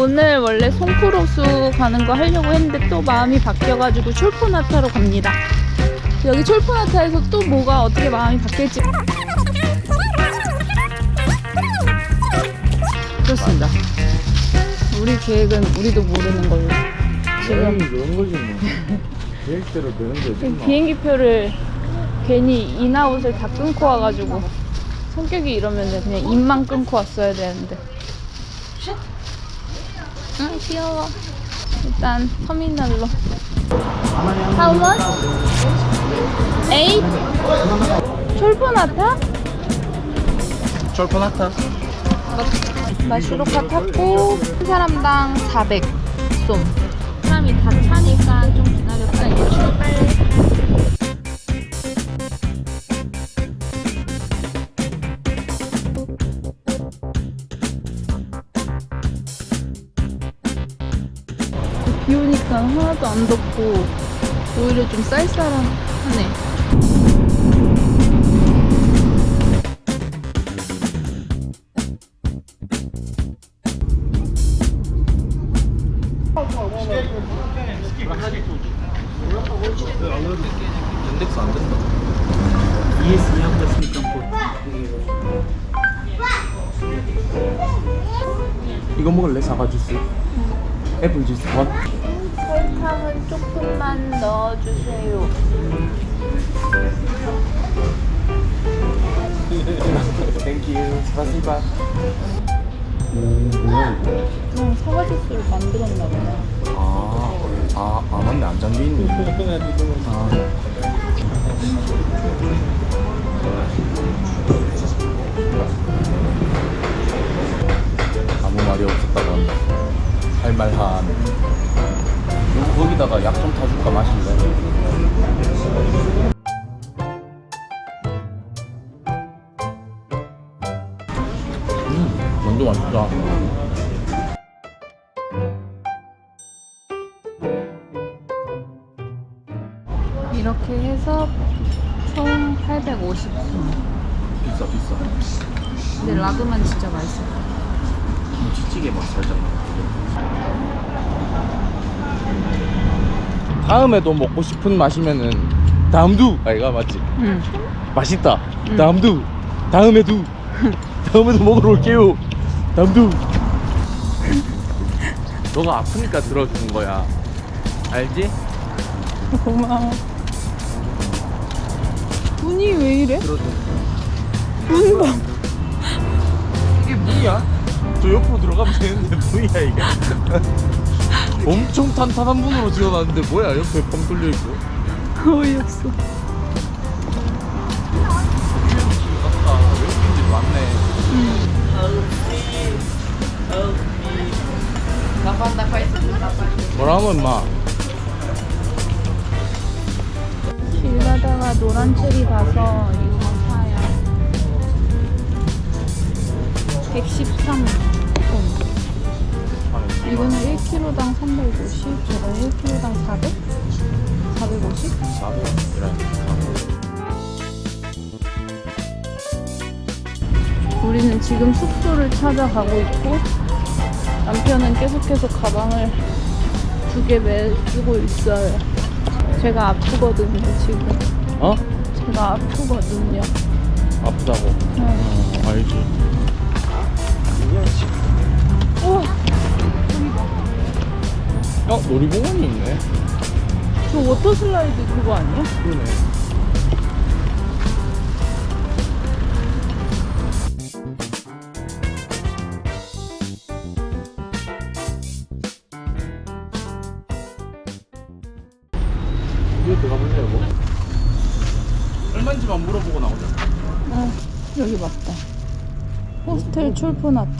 오늘 원래 송프로수 가는 거 하려고 했는데 또 마음이 바뀌어가지고 촐포나타로 갑니다. 여기 촐포나타에서 또 뭐가 어떻게 마음이 바뀔지. 그렇습니다. 우리 계획은 우리도 모르는 걸로. 지금 그런 거지 뭐. 계획대로 되는 거지. 비행기표를 괜히 인아웃을 다 끊고 와가지고 성격이 이러면 그냥 입만 끊고 왔어야 되는데. 응 귀여워. 일단 터미널로. How much? Eight? 촐포나타? 철퍼나타. 마슈로카 탔고 한 사람당 400 쏨. 안 덥고 오히려 좀 쌀쌀하네. 스파시바. 음, 뭐야 이거? 그냥 사과 주스를 만들었나 보다. 아, 아, 아 맞네 안 잠겨 있네. 아. 아무 말이 없었다고 한다. 할말 하네. 이거 거기다가 약 좀 타줄까 마실래? 맛있다. 이렇게 해서 총 850원. 비싸 비싸. 근데 라그만 진짜 같아. 김치찌개 맛 살짝 다음에도 먹고 싶은 맛이면은 다음두 아이가 맞지? 응. 맛있다 다음두 다음에도 다음에도 먹으러 올게요 다음두 너가 아프니까 들어주는 거야 알지? 고마워. 눈이 왜 이래? 들어줘 눈 봐. 이게 뭐야? 저 옆으로 들어가면 되는데 뭐야 이게 엄청 탄탄한 문으로 지어놨는데 뭐야 옆에 뻥 뚫려있고 어이없어. 아까 외국인들이 많네 뭐라 하면 인마 길 가다가 노란 이거 사요. 113원. 이거는 1kg당 350, 저건 1kg당 400? 450? 400이라는 우리는 지금 숙소를 찾아가고 있고 남편은 계속해서 가방을 두 개 메고 있어요. 제가 아프거든요, 지금. 어? 제가 아프거든요. 아프다고 응. 어, 알지 우와, 어? 놀이공원이 있네 저 워터 슬라이드 그거 아니야? 그러네 호스텔 출포나타.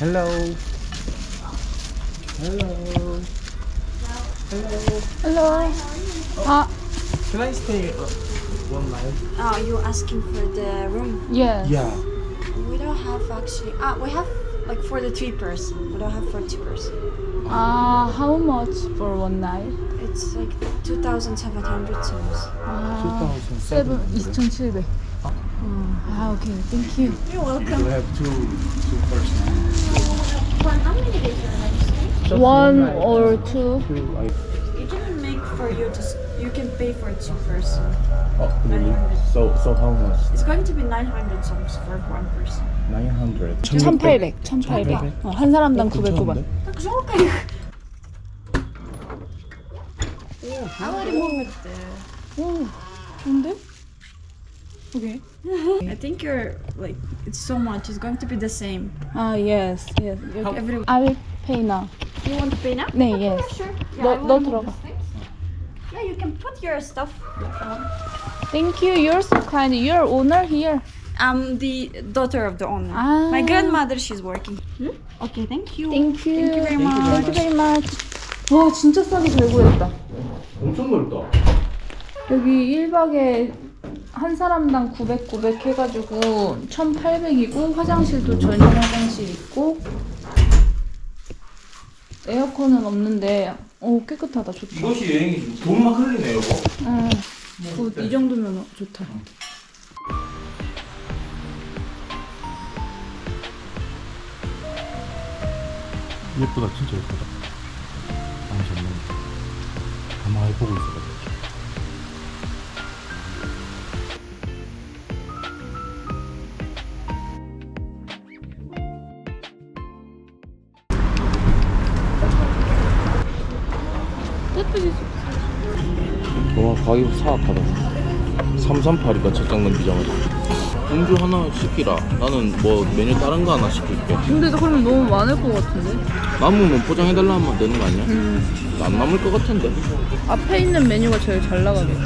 헬로 헬로 헬로. 아, Can I stay one night? Oh, you're asking for the room? 예. Yeah We don't have actually. Ah, we have like for the three person. We don't have for two person. Uh, how much for one night? It's like 2,700 souls. Ah, 2,700. 2,700. Ah, okay. Thank you. You're welcome. We have two, two person. How many days are One or two. two I... You can make for you just you can pay for two person. Oh, really? So so how much? It's going to be 900 songs for one person. 900 1800 1800 어, 한 사람당 900구만 아무리 먹으면 오 좋은데? Okay. I think you're like it's so much. It's going to be the same. Ah yes, yes. How? Every... I will pay now. You want to pay now? 네, okay, yes. Yeah, sure. Yeah, 너, 너 들어가. Yeah, you can put your stuff. Thank you. You're so kind. You're owner here. I'm the daughter of the owner. Ah. My grandmother, she's working. Okay, thank you. Thank you. Thank you very much. Thank you very much. 와, 진짜 싸게 잘 구했다. 엄청 넓다. 여기 1박에 한 사람당 900, 900 해가지고 1,800이고 화장실도 전용 화장실 있고 에어컨은 없는데 오 깨끗하다 좋다. 이것이 여행이 돈만 흘리네 여보. 응. 굿, 이 정도면 좋다. 예쁘다 진짜 예쁘다. 아 정말 가만히 보고 있어. 예쁘지? 와 가격 사악하다 338이다 책장 넘기자마자 음주 하나 시키라 나는 뭐 메뉴 다른 거 하나 시킬게 근데 그러면 너무 많을 것 같은데? 남으면 포장해달라 하면 되는 거 아니야? 안 남을 것 같은데 앞에 있는 메뉴가 제일 잘 나가겠지?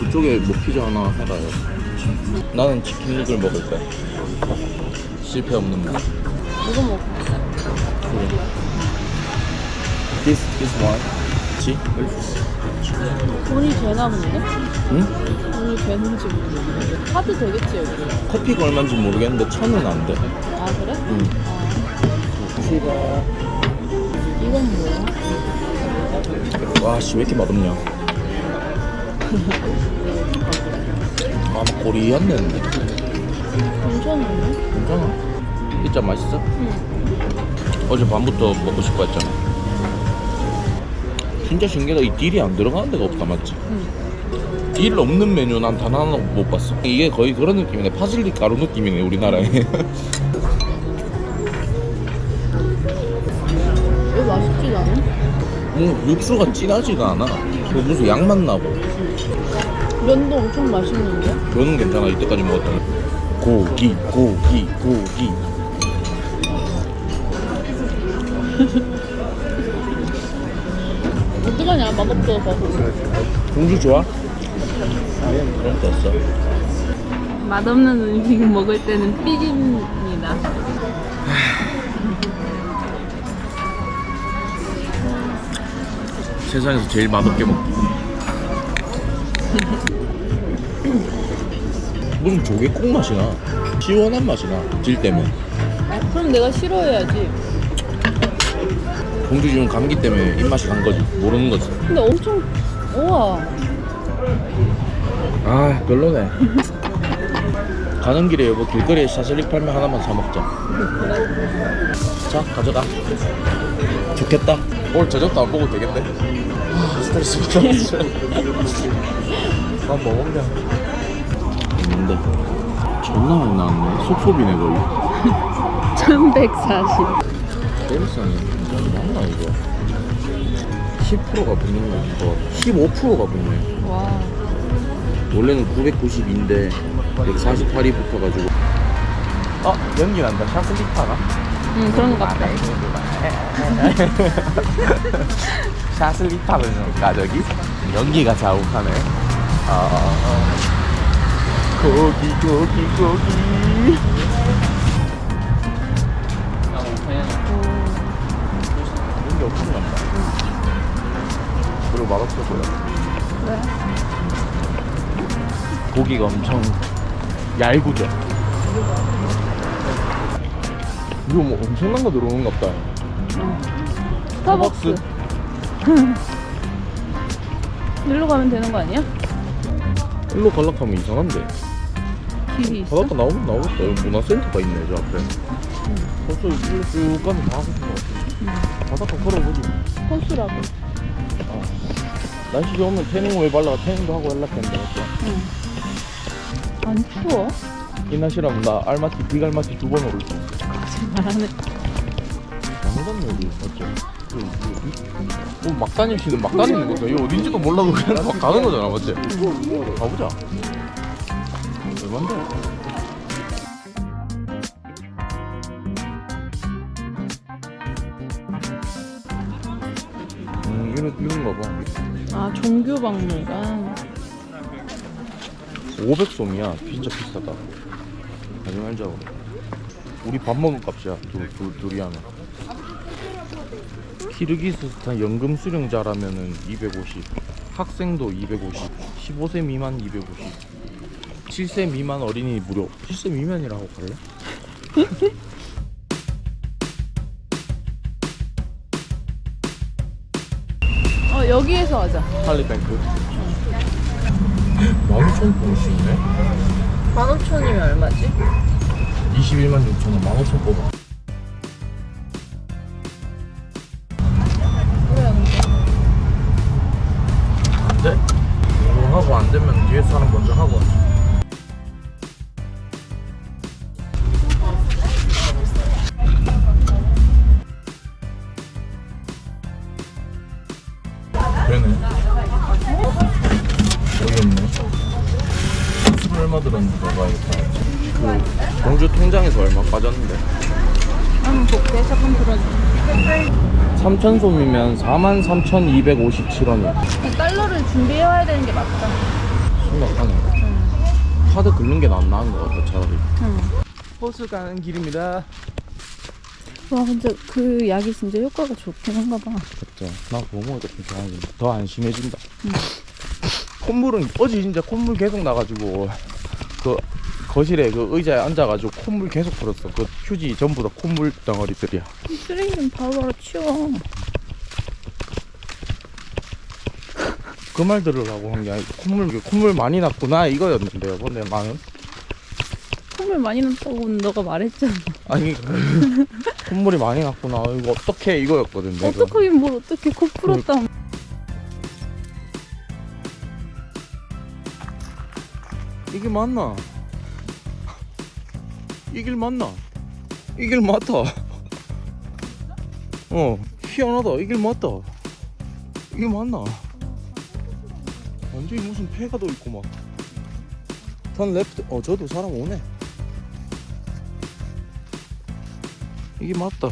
그쪽에 뭐 피자 하나 해라요 나는 치킨 릭을 먹을 거야 실패 없는 맛 이거 먹어. This, this one 지? 돈이 되나 본데? 응? 돈이 되는지 모르겠는데. 카드 되겠지 여기? 커피가 얼마인지 모르겠는데 천은 안 돼 아 그래? 응. 이건 뭐야? 와씨 왜 이렇게 맛없냐 아 고리한 데는데 괜찮은데? 괜찮아 진짜 맛있어? 응. 어제 밤부터 먹고 싶어 했잖아 진짜 신기하다 이 딜이 안 들어가는 데가 없다 맞지? 응. 딜 없는 메뉴 난 단 하나 못 봤어. 이게 거의 그런 느낌이네. 파슬리 가루 느낌이네 우리나라에. 왜 맛있지 나는? 뭐 육수가 진하지가 않아. 그 무슨 양맛 나고. 면도 엄청 맛있는데? 면은 괜찮아 이때까지 먹었던. 고기 고기 고기. 어떡하냐 맛없어서 공주 좋아? 그런 데 없어 맛없는 음식 먹을 때는 삐집니다. 세상에서 제일 맛없게 먹기 무슨 조개국 맛이 나? 시원한 맛이 나 질 때문에. 그럼 내가 싫어해야지. 공주 지금 감기 때문에 입맛이 간 거지. 모르는 거지. 근데 엄청 우와 아 별로네. 가는 길에 여보 길거리에 샤슬릭 팔면 하나만 사 먹자. 자 가져가. 좋겠다. 오늘 저녁도 안 먹어도 되겠네. 아 스트레스 받아. 난뭐 먹냐? 있는데. 존나 많이 나왔네. 속소비네 거의. 1140 때리싸네. 뭐하나 이거? 10%가 붙는 거 15%가 붙네 와. 원래는 990인데 148이 붙어가지고. 어? 연기 난다. 샤슬리타나? 응, 그런 것 같다 샤슬리타는가 저기? 연기가 자욱하네. 아 고기 고기 고기. 연기 엄청 난다. 그리고 맛없어 보여 왜? 고기가 엄청 얇구죠 이거 뭐 엄청난 거 들어오는 것 같다 스타벅스 일로 가면 되는 거 아니야? 일로 갈락하면 이상한데 길이 있어? 바닷가 나오면 나오겠다 여기 문화센터가 있네 저 앞에 벌써 쭉 가면 다 하실 것 같아 바닷가 걸어보지 뭐. 호수라고. 아. 날씨 좋으면 태닝 왜 발라가 태닝도 하고 연락했는데 맞죠? 안 추워? 이 날씨라면 나 알마티 빅알마티 두 번 오를 수 있어 거짓말하네. 잘못한 여기 맞죠? 그, 그, 뭐, 막 다니시는 막 다니는 거죠. 이거 어딘지도 몰라도 그냥 막 가는 거잖아, 맞지? 가보자. 얼만데? 이런, 이런가 봐. 아, 종교박물관. 500솜이야. 진짜 비싸다. 가지 말자고. 우리 밥 먹은 값이야. 둘, 둘, 둘이 하면. 키르기스스탄 연금 수령자라면은 250. 학생도 250. 15세 미만 250. 7세 미만 어린이 무료. 7세 미만이라고 갈래? 어, 여기에서 하자. 할리뱅크. 15,000 봉수네? 15,000이면 얼마지? 21만 6천 원, 15,000 뽑아. 왜안 돼? 안 돼? 이거 하고 안 되면 뒤에 사람 먼저 하고 하지. 3,000솜이면 43,257원이야. 달러를 준비해와야 되는 게 맞다. 심각하네. 카드 긁는 게 낫, 나은 것 같아, 차라리. 응. 호수 가는 길입니다. 와, 근데 그 약이 진짜 효과가 좋긴 한가 봐. 그쵸. 나 먹으니까 좀 좋아하지. 더 안심해진다. 콧물은 어제 진짜 콧물 계속 나가지고 그 거실에 그 의자에 앉아가지고 콧물 계속 풀었어. 그 휴지 전부 다 콧물 덩어리들이야. 쓰레기는 바로바로 치워. 그 말 들으라고 한 게 아니고 콧물 콧물 많이 났구나 이거였는데요. 근데 나는 콧물 많이 났다고는 너가 말했잖아. 아니 그 콧물이 많이 났구나. 이거 어떻게 이거였거든. 내가. 어떡하긴 뭘 어떻게 코 풀었다. 이게 맞나? 이 길 맞나? 이 길 맞다. 어, 희한하다. 이 길 맞다. 이게 맞나? 완전히 무슨 폐가 더 있고 막. 턴 레프트. 어, 저도 사람 오네. 이게 맞다.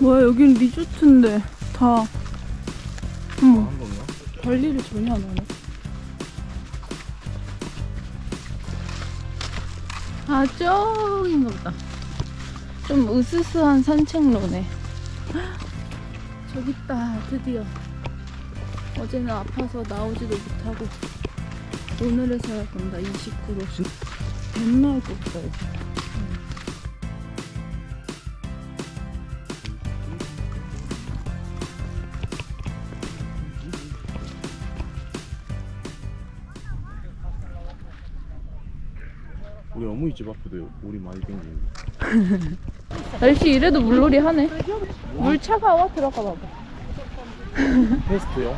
뭐야 여긴 리조트인데 다 어머 한 건가? 관리를 전혀 안 하네. 아 저긴가 보다. 좀 으스스한 산책로네. 저기 있다 드디어. 어제는 아파서 나오지도 못하고 오늘에서야 본다 29도. 맨날 여기. 우리 어머니 집 앞에도 우리 많이 댕기는데. 날씨 이래도 물놀이 하네. 물 차가워 들어가 봐봐. 테스트요?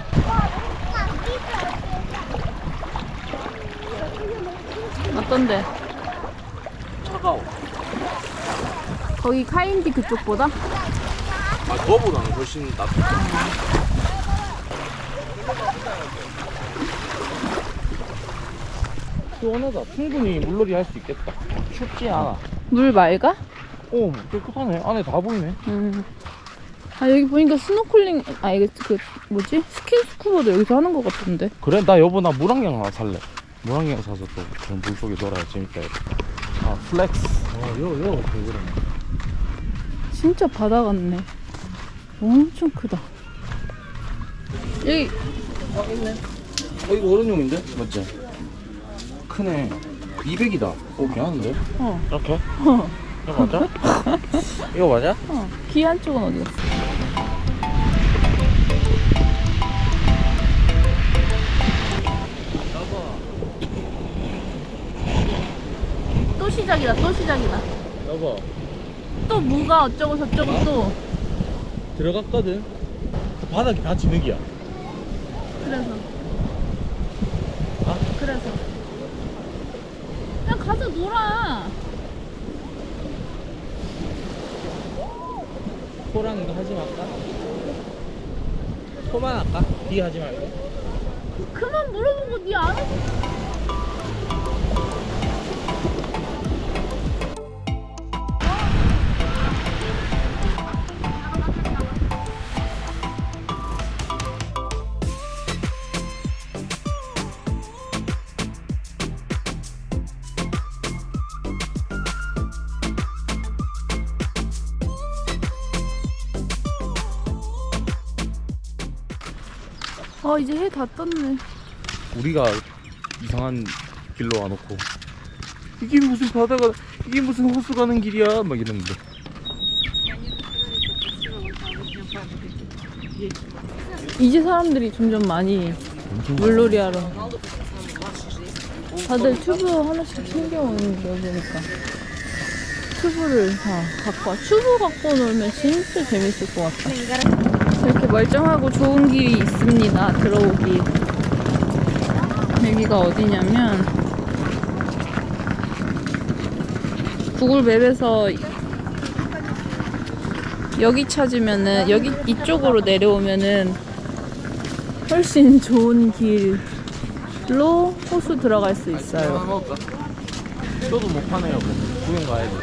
어떤데? 차가워. 거기 카인디 그쪽보다? 아, 그거보다는 훨씬 낫다. 시원하다. 충분히 물놀이 할 수 있겠다. 춥지 않아. 물 맑아? 오, 깨끗하네. 안에 다 보이네. 음. 아 여기 보니까 스노클링 아 이거 그 뭐지 스킨 스쿠버도 여기서 하는 것 같던데. 그래, 나 여보 나 물안경 하나 살래. 물안경 사서 또 그런 물속에 놀아야 재밌다. 이거. 아, 플렉스. 어, 요, 요, 그러네. 진짜 바다 같네. 엄청 크다. 여기 어, 있네. 어, 이거 어른용인데? 맞지? 크네 200이다 오 괜찮은데? 어. 이렇게? 어. 이거 맞아? 이거 맞아? 어. 귀 한쪽은 어디 갔어? 또 시작이다 또 시작이다 여보 또 뭐가 어쩌고 저쩌고 어? 또 들어갔거든 그 바닥이 다 진흙이야 그래서 아? 그래서 놀아 토랑 이거 하지 말까? 토만 할까? 비 하지 말고 그만 물어보고 니 알아서 아 이제 해 다 떴네. 우리가 이상한 길로 와놓고. 이게 무슨 바다가 이게 무슨 호수 가는 길이야? 막 이러는데. 이제 사람들이 점점 많이 엄청 물놀이 하러. 다들 튜브 하나씩 챙겨오는 거 보니까. 튜브를 다 갖고 와. 튜브 갖고 놀면 진짜 재밌을 것 같다 이렇게 멀쩡하고 좋은 길이 있습니다 들어오기 여기가 어디냐면 구글 맵에서 여기 찾으면은 여기 이쪽으로 내려오면은 훨씬 좋은 길로 호수 들어갈 수 있어요. 먹을까? 또도 못 파네요 뭐. 구경 가야지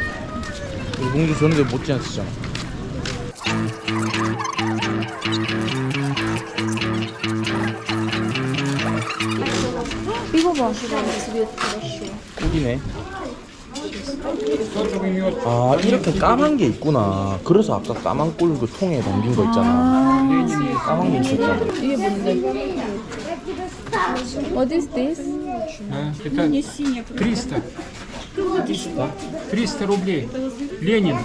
우리 공주 저런데 못지않잖아 이거 봐. 꿀이네 아 이렇게 까만 게 있구나 그래서 아까 까만 꿀 그 통에 담긴 거 있잖아 아, 까만 게 있었잖아 이게 뭔데? What is this? А, Это 300. 300 рублей. Ленин.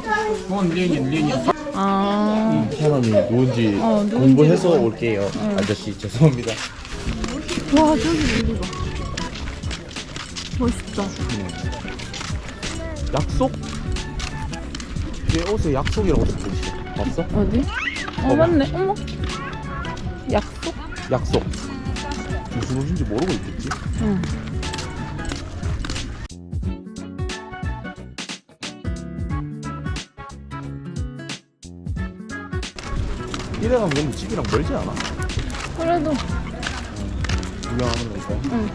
Вон Ленин, Ленин. 아, 사람이 누군지 어, 누군지 공부해서 몰라. 올게요 아저씨 죄송합니다 와 저기 멀리 봐. 멋있다. 약속? 내 옷에 약속이라고 적혀 있어 봤어? 어디? 어 봐봐. 맞네. 어머. 약속? 약속 무슨 옷인지 모르고 있겠지? 응. 이래 가면 근데 집이랑 멀지 않아? 그래도 구경하는 거니까 응.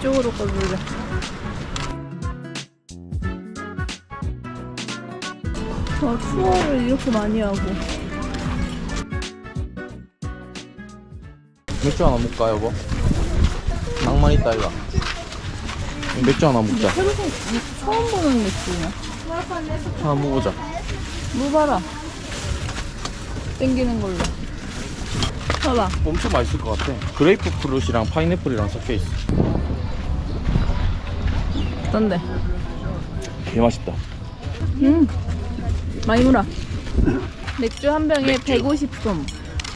이쪽으로 가보자. 와, 투어를 이렇게 많이 하고. 맥주 하나 먹을까 여보? 낭만 있다 이거 맥주 하나 먹자 새로 생 처음 보는 맥주냐? 하나 먹어보자 물 봐라. 땡기는 걸로. 봐봐. 엄청 맛있을 것 같아 그레이프 프루시랑 파인애플이랑 섞여있어 어떤데? 개 맛있다 음. 많이 물어. 맥주 한 병에 150솜.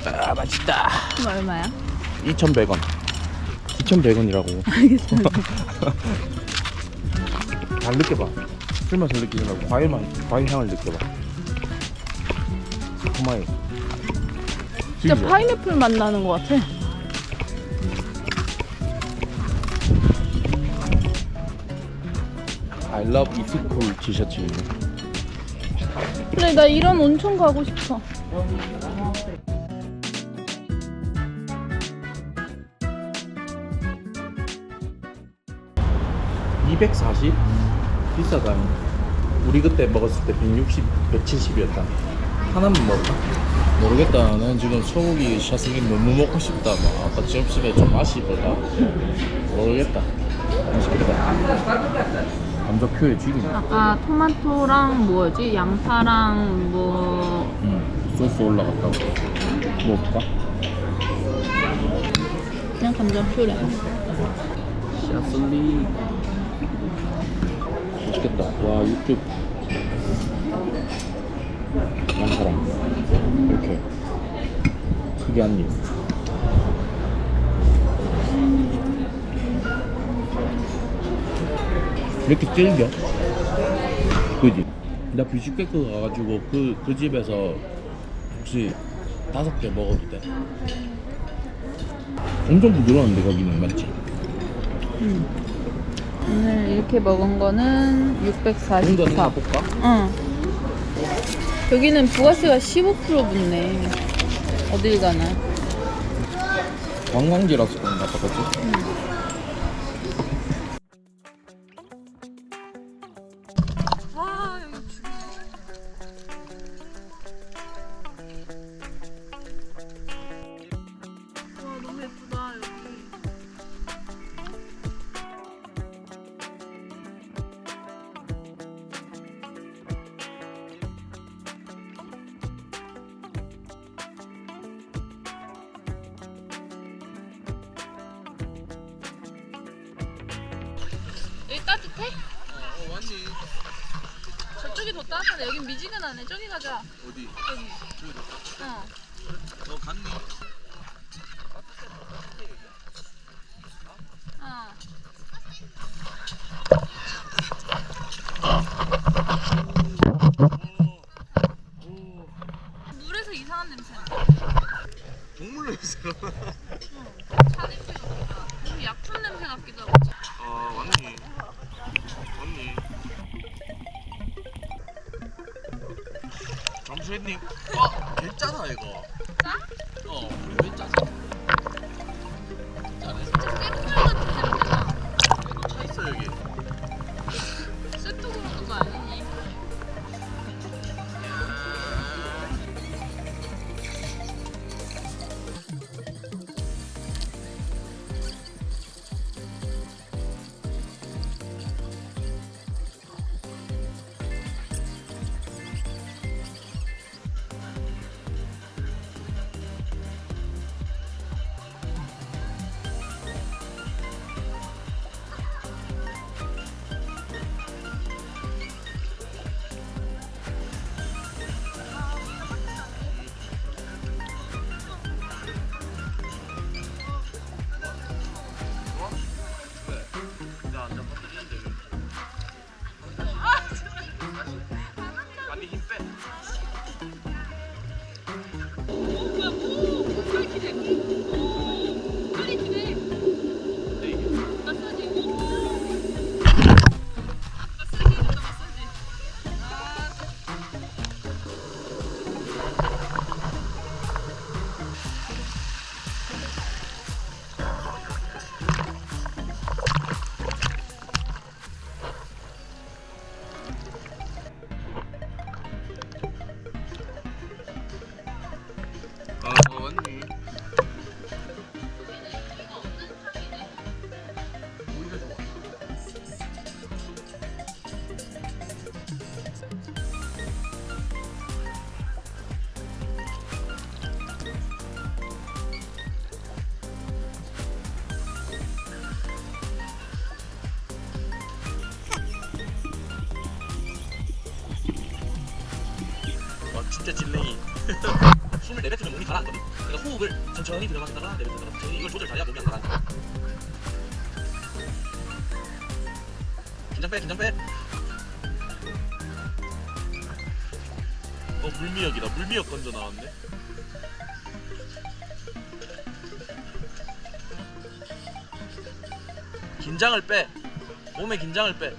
아 맛있다 그럼 얼마야? 2,100원 2,100원이라고 알겠어. 잘 느껴봐 술 맛을 느끼지 말고 과일만 과일 향을 느껴봐 고마워 진짜 파인애플 맛 나는 것 같아. I love it cool 티셔츠. 근데 나 이런 온천 가고 싶어. (240) 비싸다. 우리 그때 먹었을 때 (160) (170이었다) 하나만 먹을까? 모르겠다. 나는 지금 소고기 샤슬리 너무 먹고 싶다. 막 아까 점심에 좀 아쉬웠다 모르겠다. 맛있겠다 감자표에 튀김 아까 토마토랑 뭐지? 양파랑 뭐 음, 소스 올라갔다고. 먹어볼까? 그냥 감자 퓨레. 샤슬리. 맛있겠다. 와 육즙. 양파랑. 이렇게. 크게 한입 이렇게 질겨? 그지? 나 뷰시케크 가가지고 그, 그 집에서 혹시 다섯 개 먹어도 돼? 엄청 부드러운데 거기는 맞지? 오늘 이렇게 먹은 거는 이거 644. 하나 볼까? 응. 여기는 부가세가 15% 붙네. 어딜 가나. 관광지라서 그런가 봐 그치? 와, 너 진짜 찔레이 숨을 내뱉으면 몸이 가라앉거든. 그러니까 호흡을 천천히 들어마시다가 내뱉다가 천천히 이걸 조절 잘해야 몸이 안 가라앉아. 긴장 빼 긴장 빼 어 물미역이다. 물미역 건져 나왔네. 긴장을 빼. 몸에 긴장을 빼.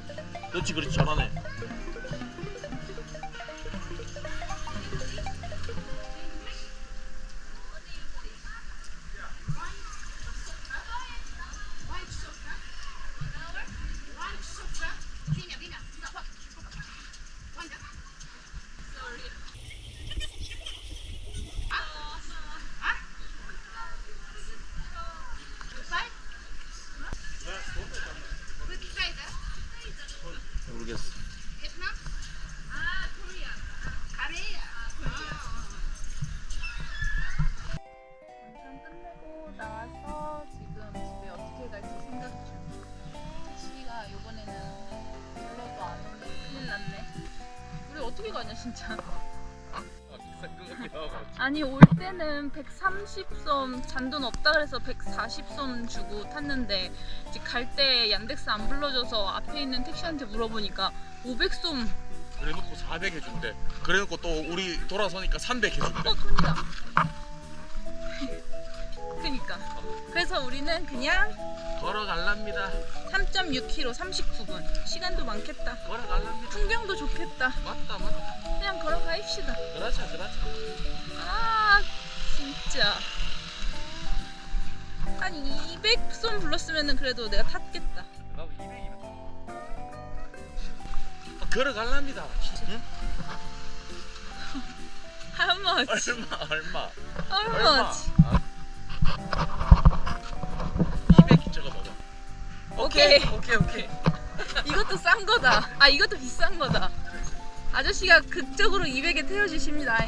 그렇지 그렇지. 잘하네 아, 아니 올 때는 130솜 잔돈 없다 그래서 140솜 주고 탔는데 이제 갈 때 얀덱스 안 불러줘서 앞에 있는 택시한테 물어보니까 500솜 그래 놓고 400 해준대. 그래 놓고 또 우리 돌아서니까 300 해준대. 어 돈이다 그니까. 그래서 우리는 그냥 걸어갈랍니다. 3.6km 39분. 시간도 많겠다. 걸어갈랍니다. 풍경도 좋겠다. 맞다 맞다. 그냥 걸어가입시다. 그렇자 그렇자 아 진짜. 한 200솜 불렀으면 그래도 내가 탔겠다. 나도 200이면 걸어갈랍니다. 응? How much? 얼마 얼마? How 얼마? much? 200 오케이. 오케이 오케이 이것도 싼 거다. 아 이것도 비싼 거다. 아저씨가 극적으로 200에 태워주십니다